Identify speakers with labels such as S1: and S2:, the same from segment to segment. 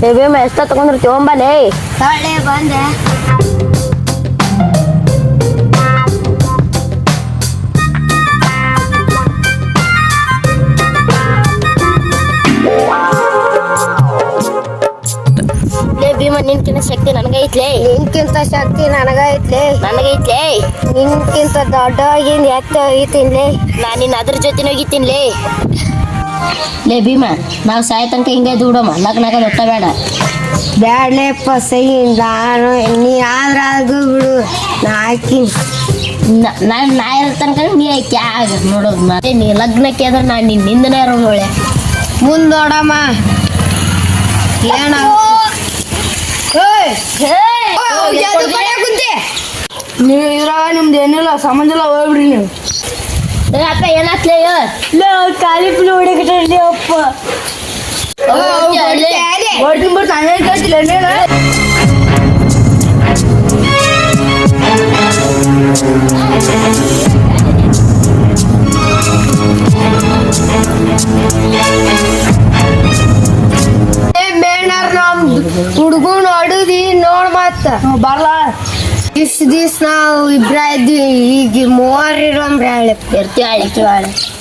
S1: Baby ಎಷ್ಟ ತಗೊಂಡ್ರಿ ತಗೊಂಬಲೇ
S2: ತಾಳೆ ಬಂದೆ.
S1: ಲೇ ಭೀಮ ನಿನ್ಕಿನ ಶಕ್ತಿ ನನಗೈತ್ಲೇ
S2: ನಿನ್ಕಿಂತ ಶಕ್ತಿ ನನಗೈತ್ಲೆ
S1: ನನಗೈತ್ಲೇ
S2: ನಿನ್ಕಿಂತ ದೊಡ್ಡವಾಗಿಂದ ಎತ್ತ ಹೋಗಿತೀನಿ
S1: ನಾನು ನಿನ್ನ ಅದ್ರ ಜೊತೆ ಹೋಗಿತ್ತೀನಿಲೇ ಲೇ ಭೀಮ ನಾವು ಸಾಯ ತನಕ ಹಿಂಗೆ ದುಡಮ್ಮ ಲಗ್ನಾಗ ಒಟ್ಟ ಬೇಡ.
S2: ಬ್ಯಾಡ್ಲೆಪ್ಪ ಸಹಿ ನಾನು ನೀ ಆದ್ರ ಆಗು ಬಿಡು. ನಾ ಹಾಕಿನಿ
S1: ನಾನು ನಾ ಇರೋ ತನಕ ನೀ ಆಗ ನೋಡೋದು ಮತ್ತೆ ನೀ ಲಗ್ನಕ್ಕೆ ಆದ್ರೆ ನಾನು ನಿನ್ನ ನಿಂದನೇ ಇರೋ ನೋಳೆ
S2: ಮುಂದೋಡಮ್ಮ. ಏನ
S3: ನೀವು ಇದ್ರಾಗ ನಿಮ್ದು ಏನಿಲ್ಲ ಸಂಬಂಧ ಇಲ್ಲ ಹೋಗ್ಬಿಡ್ರಿ ನೀವು.
S1: ಏ ಅಪ್ಪ ಏನಾತ್ಲೇ
S3: ಖಾಲಿ ಪುಲಿ ಹೊಡಿಕಟ್ಟಿ ಅಪ್ಪ ಹೊಡ್ತೀನಿ ಬಿಟ್ಟು ಹಂಗೆ ಕೇಳ್ತಿಲ್ಲ ನೀನು
S2: ಬೇಣರ್ ನಮ್ ಹುಡುಗನ್ ಹೊಡುದಿ ನೋಡ್ ಮತ್ತ
S3: If
S2: this now we bread, we give more, we
S1: don't bread, we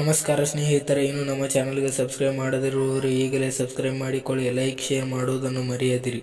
S4: ನಮಸ್ಕಾರ ಸ್ನೇಹಿತರೆ ಇನ್ನು ನಮ್ಮ ಚಾನಲ್ಗೆ ಸಬ್ಸ್ಕ್ರೈಬ್ ಮಾಡದಿರುವವರು ಈಗಲೇ ಸಬ್ಸ್ಕ್ರೈಬ್ ಮಾಡಿಕೊಳ್ಳಿ ಲೈಕ್ ಶೇರ್ ಮಾಡುವುದನ್ನು ಮರೆಯದಿರಿ.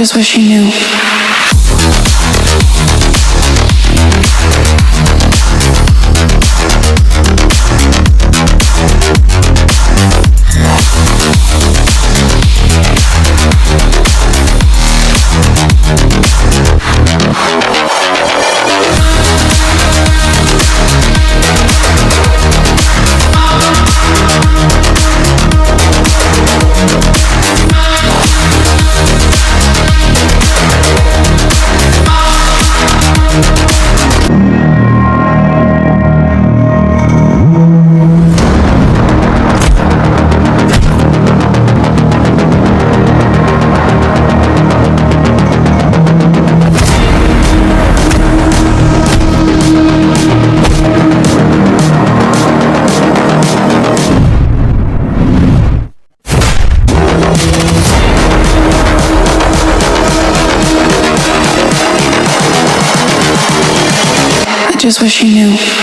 S5: Just wish you knew. Just wish you knew.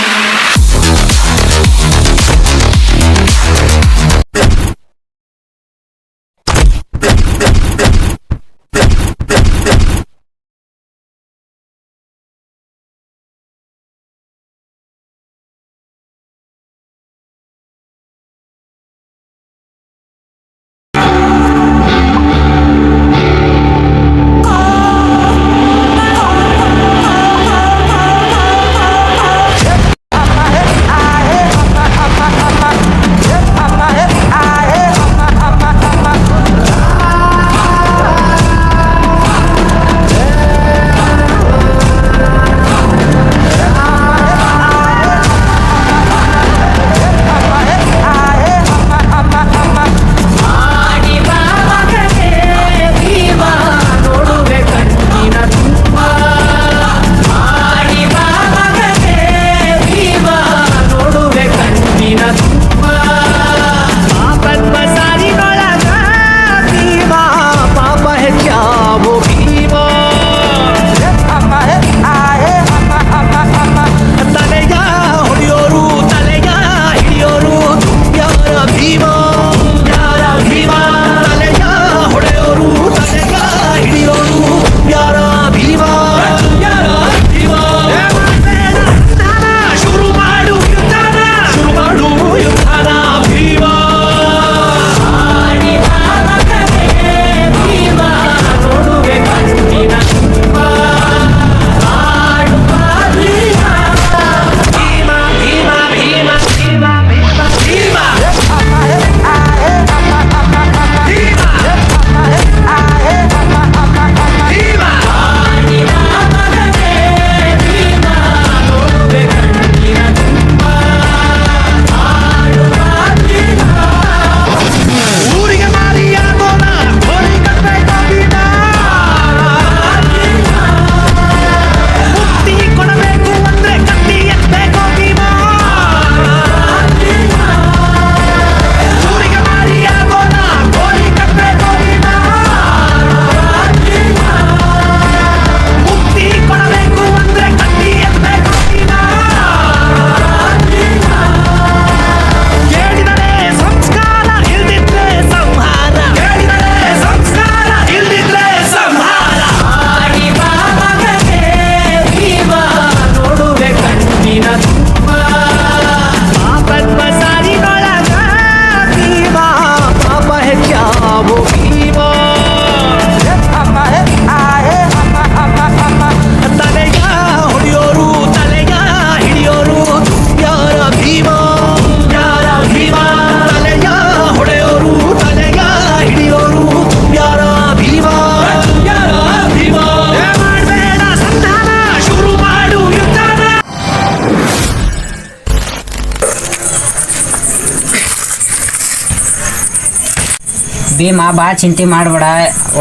S6: Bima ಭಾಳ ಚಿಂತೆ ಮಾಡಬೇಡ.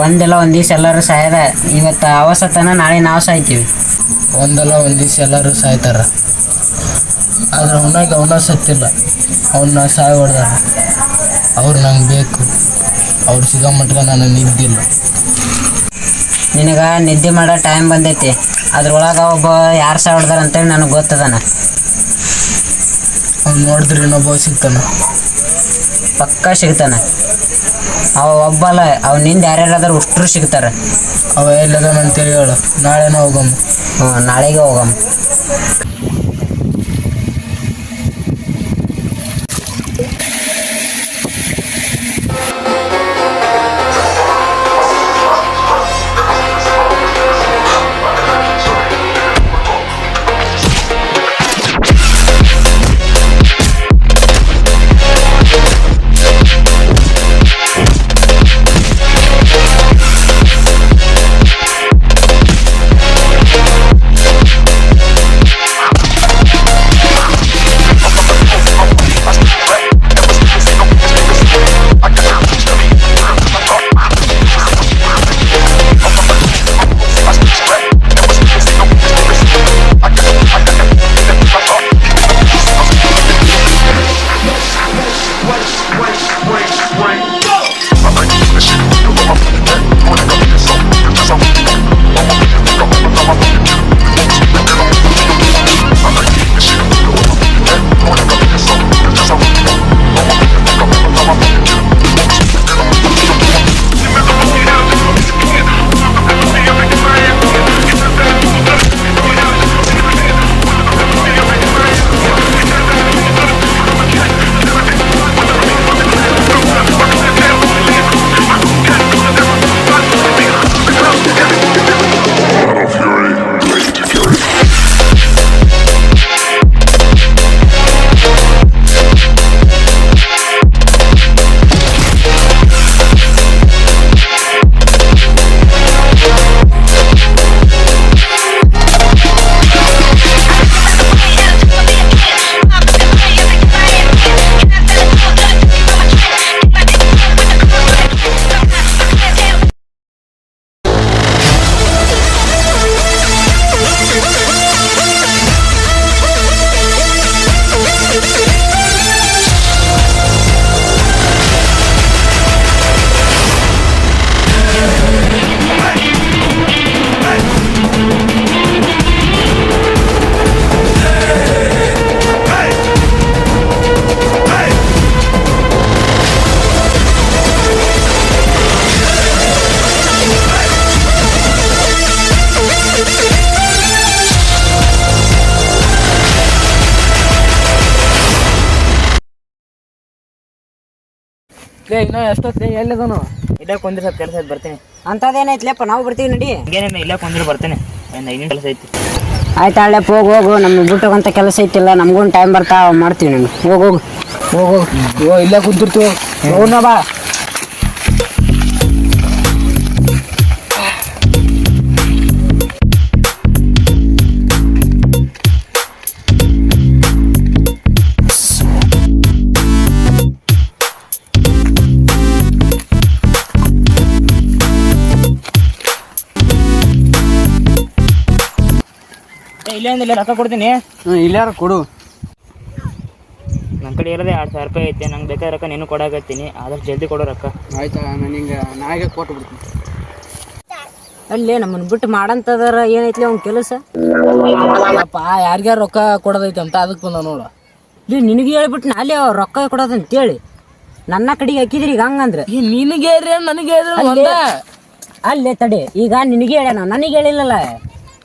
S6: ಒಂದೆಲ್ಲ ಒಂದಿವ್ಸ ದಿವ್ಸ ಎಲ್ಲರೂ ಸಾಯದ. ಇವತ್ತು ಅವಸತನ ನಾಳೆ ನಾವು ಸಾಯ್ತೀವಿ.
S4: ಒಂದಲ್ಲ ಒಂದು ದಿವ್ಸ ಎಲ್ಲರೂ ಸಾಯ್ತಾರ. ಆದ್ರೆ ಅವನಾಗ ಅವನ ಸತ್ತಿಲ್ಲ ಅವನ್ನ ಸಾಯ್ ಹೊಡ್ದಾರ ಅವ್ರು ನಂಗೆ ಬೇಕು. ಅವ್ರು ಸಿಗೋ ಮಟ್ಟ ನಾನು ನಿದ್ದಿಲ್ಲ
S6: ನಿನಗ ನಿದ್ದೆ ಮಾಡೋ ಟೈಮ್ ಬಂದೈತಿ. ಅದ್ರೊಳಗೆ ಒಬ್ಬ ಯಾರು ಸಾಯ ಹೊಡ್ದಾರ ಅಂತೇಳಿ ನನಗೆ ಗೊತ್ತದನ.
S4: ಅವ್ನು ನೋಡಿದ್ರೆ ಇನ್ನೊಬ್ಬ ಸಿಗ್ತಾನ.
S6: ಪಕ್ಕ ಸಿಗ್ತಾನ. ಅವ ಒಬ್ಬಲ್ಲ ಅವ್ನಿಂದ ಯಾರ್ಯಾರಾದ್ರೂ ಉಷ್ಟ್ರು ಸಿಗ್ತಾರೆ.
S4: ಅವ ಎಲ್ಲದ ಹೇಳು ನಾಳೆನ ಹೋಗಮ್ಮ.
S6: ಹ್ಞೂ ನಾಳೆಗೆ ಹೋಗಮ್ಮ.
S3: ಲೇ ಇನ್ನ ಎಷ್ಟೊತ್ತೆ? ಎಲ್ಲಿದನು
S7: ಇಲ್ಲ ಕುಂದ್ರಿ ಸ್ವಲ್ಪ ಕೆಲಸ ಐತಿ ಬರ್ತೀನಿ.
S6: ಅಂಥದ್ದೇನೈತ್ಲೆಪ್ಪ ನಾವು ಬರ್ತೀವಿ ನಡಿ.
S7: ಹಂಗೇನೇನು ಇಲ್ಲ ಕುಂದ್ರಿ ಬರ್ತೀನಿ. ಒಂದು ಐದು ಕೆಲಸ ಐತಿ.
S6: ಆಯ್ತು ಹಳ್ಳೆಪ್ಪ ಹೋಗು. ಹೋಗು ನಮ್ಗೆ ಬಿಟ್ಟೋಗಂತ ಕೆಲಸ ಐತಿಲ್ಲ ನಮಗೂ ಟೈಮ್ ಬರ್ತಾ ಮಾಡ್ತೀವಿ ನಾನು. ಹೋಗು ಹೋಗು.
S3: ಹೋಗು ಓ ಇಲ್ಲೇ ಕುಂತಿರ್ತೀವಿ? ಹೋಗೋಣ ಬಾ.
S7: ಇಲ್ಲೇ ಇಲ್ಲೇ ರೊಕ್ಕ ಕೊಡ್ತೀನಿ.
S3: ಇಲ್ಲಾರ ಕೊಡು.
S7: ನನ್ನ ಕಡೆ ಇರೋದೇ ಎರಡು ಸಾವಿರ ರೂಪಾಯಿ ಐತೆ ನಂಗೆ ಬೇಕಾದ ರೊಕ್ಕ ನೀನು ಕೊಡಾಕತ್ತೀನಿ. ಆದಷ್ಟು ಜಲ್ದಿ ಕೊಡೋ ರೊಕ್ಕ.
S3: ಆಯ್ತಾ ನಾನು ಹಿಂಗೆ ನಾಳೆಗೆ ಕೊಟ್ಟು ಬಿಡ್ತೀನಿ.
S6: ಅಲ್ಲೇ ನಮ್ಮನ್ನ ಬಿಟ್ಟು ಮಾಡಂತದಾರ ಏನೈತಿ ಅವ್ನ ಕೆಲಸ?
S3: ಅಪ್ಪ ಯಾರಿಗ್ಯಾರು ರೊಕ್ಕ ಕೊಡೋದೈತೆ ಅಂತ ಅದಕ್ಕೆ ಬಂದ ನೋಡು.
S6: ಇಲ್ಲಿ ನಿನಗೆ ಹೇಳ್ಬಿಟ್ಟು ನಾಲಿ ರೊಕ್ಕ ಕೊಡೋದಂತೇಳಿ ನನ್ನ ಕಡೆಗೆ ಹಾಕಿದ್ರಿ ಈಗ ಹಂಗಂದ್ರೆ
S3: ಈ ನಿನಗೆ ಹೇಳ್ರಿ ನನಗೆ ಹೇಳ್ರಿ
S6: ಅಲ್ಲೇ ಅಲ್ಲೇ ತಡಿ ಈಗ ನಿನಗೆ ಹೇಳ್ಯಾನ ನನಗೆ ಹೇಳಿಲ್ಲಲ್ಲ.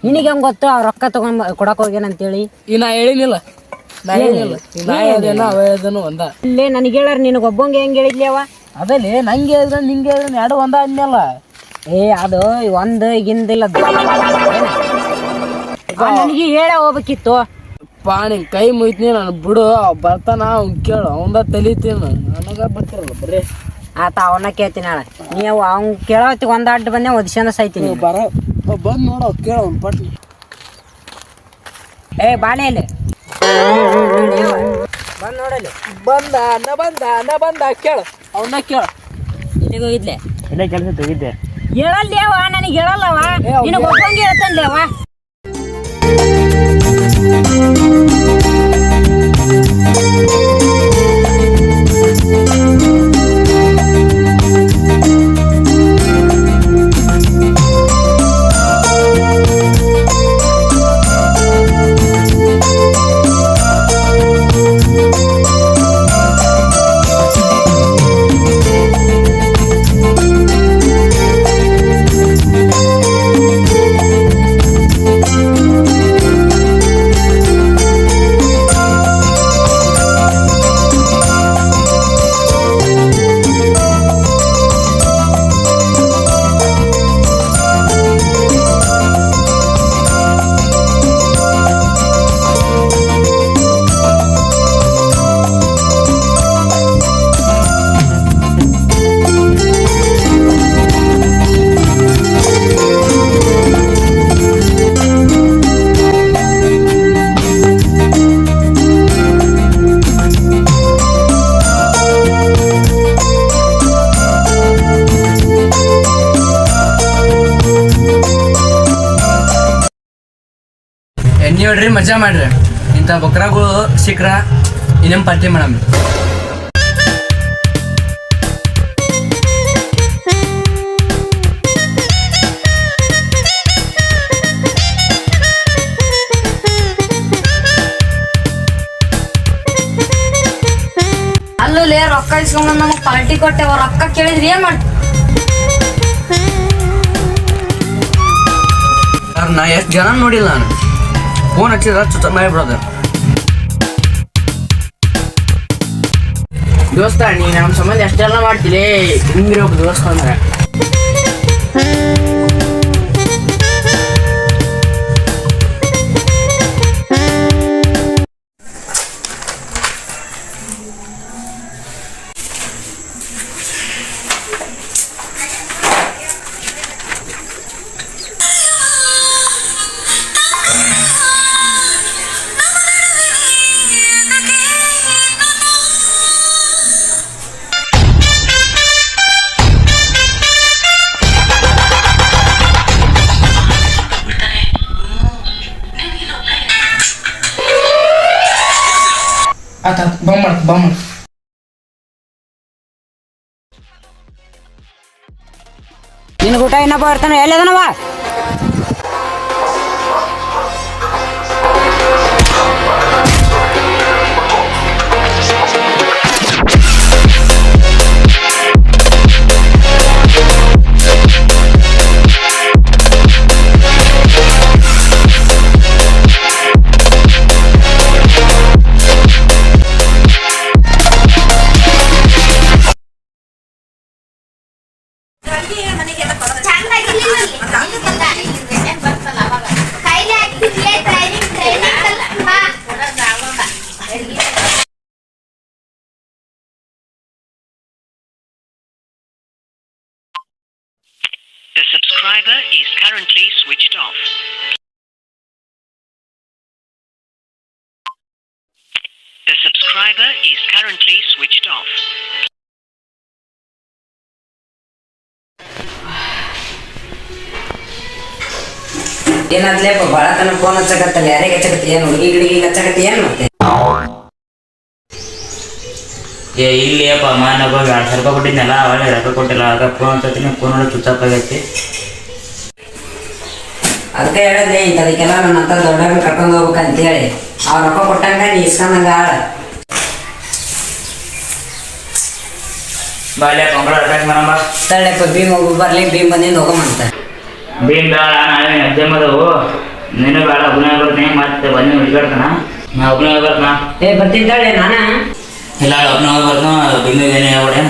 S6: ನಿನಗೆ ಹೆಂಗ್ ಗೊತ್ತು? ಆ ರೊಕ್ಕ ತಗೊಂಡ್ ಕೊಡಕ್ ಹೋಗ್ಯಾನಂತೇಳಿ
S3: ಈ ನಾ ಹೇಳಿನಿಲ್ಲ ನಾ ಹೇಳಿಲ್ಲ. ಈ ನಾ ಹೇಳ್ದೇನೋ ಅವ ಹೇಳ್ದೇನೋ ಒಂದ.
S6: ಇಲ್ಲೇ ನನಗೆ ಹೇಳ್ಯಾರ ನಿನಗೆ ಒಬ್ಬಂಗೆ ಹೆಂಗ್ ಹೇಳಿದ್ಲಿ ಅವ?
S3: ಅದಲ್ಲಿ? ನಂಗೆ ಹೇಳಿದ್ರೆ ನಿಂಗೆ ಹೇಳಿದ್ರೆ ಎರಡು ಒಂದ ಅಂದ್ನಲ್ಲ.
S6: ಏ ಅದು ಒಂದು ಹಿಂದಿಲ್ಲ ನನಗೆ ಹೇಳ ಹೋಗ್ಬೇಕಿತ್ತು.
S3: ಪಾ ನಿಂಗೆ ಕೈ ಮುಯ್ತೀನಿ ನಾನು ಬಿಡು ಅವ್ ಬರ್ತಾನ ಅವ್ನು ಕೇಳು ಅವಂದ ತಲಿತೀನಿ ನನಗ ಬರ್ತಿರಲ್ಲ ಬರೀ
S6: ಆತ ಅವನ್ನ ಕೇಳ್ತೀನಿ ನಾಳೆ. ನೀವು ಅವ್ನ್ ಕೇಳೋತ್ತಿಗೆ ಒಂದ್ ಅಡ್ಡ ಬಂದೆ ಒದಿಶನ ಸಾಯ್ತೀನಿ
S3: ಬರ. ಬಂದು ನೋಡು ಕೇಳ ಅವ್ನು ಪಟ್
S6: ಏ ಬಾಳೆ ಇಲ್ಲಿ. ಬಂದ್ ನೋಡಲ್ಲಿ
S3: ಬಂದ ನ ಬಂದ ನ ಬಂದ ಕೇಳ. ಅವನ್ನ ಕೇಳು.
S6: ಹೋಗಿದ್ಲೆ?
S7: ಇಲ್ಲೇ ಕೆಲಸ ತೆಗಿದ್ದೆ
S6: ಹೇಳಲ್ಲೇವ ನನಗೆ ಹೇಳಲ್ಲವ ನಿನಗೆ ಒಬ್ಬಂಗೆ
S4: ಮಜಾ ಮಾಡ್ರಿ? ಇಂಥ ಬಕ್ರಾಗಳು ಸಿಕ್ರ ಇನ್ನೇನು ಪಾರ್ಟಿ ಮಾಡಮ್?
S2: ಅಲ್ಲೇ ರೊಕ್ಕ ಇಸ್ಕೊಂಡ್ ನಮಗ್ ಪಾರ್ಟಿ ಕೊಟ್ಟೆವ ರೊಕ್ಕ ಕೇಳಿದ್ರಿ ಏನ್ ಮಾಡ್
S4: ಸರ್ ನಾ ಎಷ್ಟು ಜನ ನೋಡಿಲ್ಲ ನಾನು. ಫೋನ್ ಹಚ್ಚಿದ್ರೆ ಚುತ್ತ ಮಾಡಿಬಿಡೋದು
S3: ದೋಸ್ತ ನೀ ನಮ್ಮ ಸಂಬಂಧ ಎಷ್ಟೆಲ್ಲ ಮಾಡ್ತಿಲೇ? ಹಿಂಗಿರೋದು ದೋಸ್ತ ಅಂದ್ರೆ. ಆತ ಬಂದ್ ಮಾಡ್ತ ಬಂದ್ ಮಾಡ್ತ
S6: ನಿನಗೆ ಊಟ ಇನ್ನೊಬ್ಬ ಬರ್ತಾನೆ ಎಲ್ಲದನವ
S8: currently switched off. The subscriber is currently switched off.
S6: ಏನಾದ್ಲೇಪ ಭಾಳ ತನ ಫೋನ್ ಹಚ್ಚಕತ್ತಲ್ಲ ಯಾರಿಗೆ ಹಚ್ಚಕತ್ತಿ ಏನು ಹುಡುಗಿ ಗಿಡಿಗೆ ಹಚ್ಚಕತ್ತಿ ಏನು ಮತ್ತೆ
S7: ಏ ಇಲ್ಲಿ ಅಪ್ಪ ಮಾನ ಹೋಗಿ ಎರಡು ಸಾವಿರ ರೂಪಾಯಿ ಕೊಟ್ಟಿದ್ನಲ್ಲ ಒಳ್ಳೆ ರೊಕ್ಕ ಕೊಟ್ಟಿಲ್ಲ ಆಗ ಫೋನ್ ಹಚ್ಚತ್ತೀನಿ ಫೋನ್ ನೋಡಿ ಆಗೈತಿ
S6: ಅದಕ್ಕೆ ಹೇಳಿದ್ಲೆ ಇಂಥದಕ್ಕೆಲ್ಲ ನನ್ನ ಹತ್ರ ದೊಡ್ಡವ್ರನ್ನ ಕರ್ಕೊಂಡು ಹೋಗ್ಬೇಕಂತ ಹೇಳಿ ಅವ್ರ ರೊಕ್ಕ ಕೊಟ್ಟಂಗ ನೀ ಇಸ್ಕೊಂಡಂಗ ಆಳ.
S7: ಬಾಲ್ಯ ಕೊಂಕಳ ಅಟ್ಯಾಕ್ ಮಾಡಂಬ
S6: ತಳ್ಳೆಪ್ಪ ಭೀಮ್ ಹೋಗಿ ಬರ್ಲಿ ಭೀಮ್ ಬಂದಿಂದ ಹೋಗಮಂತ
S7: ಭೀಮ್ ಬೇಡ ನಾವೇ ಎಕ್ಸಾಮ್ ನಿನ್ನ ನೀನು ಬೇಡ ಅಭಿನಯ ಬರ್ತೀನಿ ಮತ್ತೆ ಬಂದು ಹುಡುಗಾಡ್ತಾನ ನಾ ಅಭಿನಯ ಬರ್ತಾನ.
S6: ಏ ಬರ್ತೀನಿ ತಳ್ಳಿ ನಾನ?
S7: ಇಲ್ಲ ಅಭಿನಯ ಬರ್ತಾನ ಬಿಂದು ಏನೇ ಹೇಳ್ಬಿಡೆ.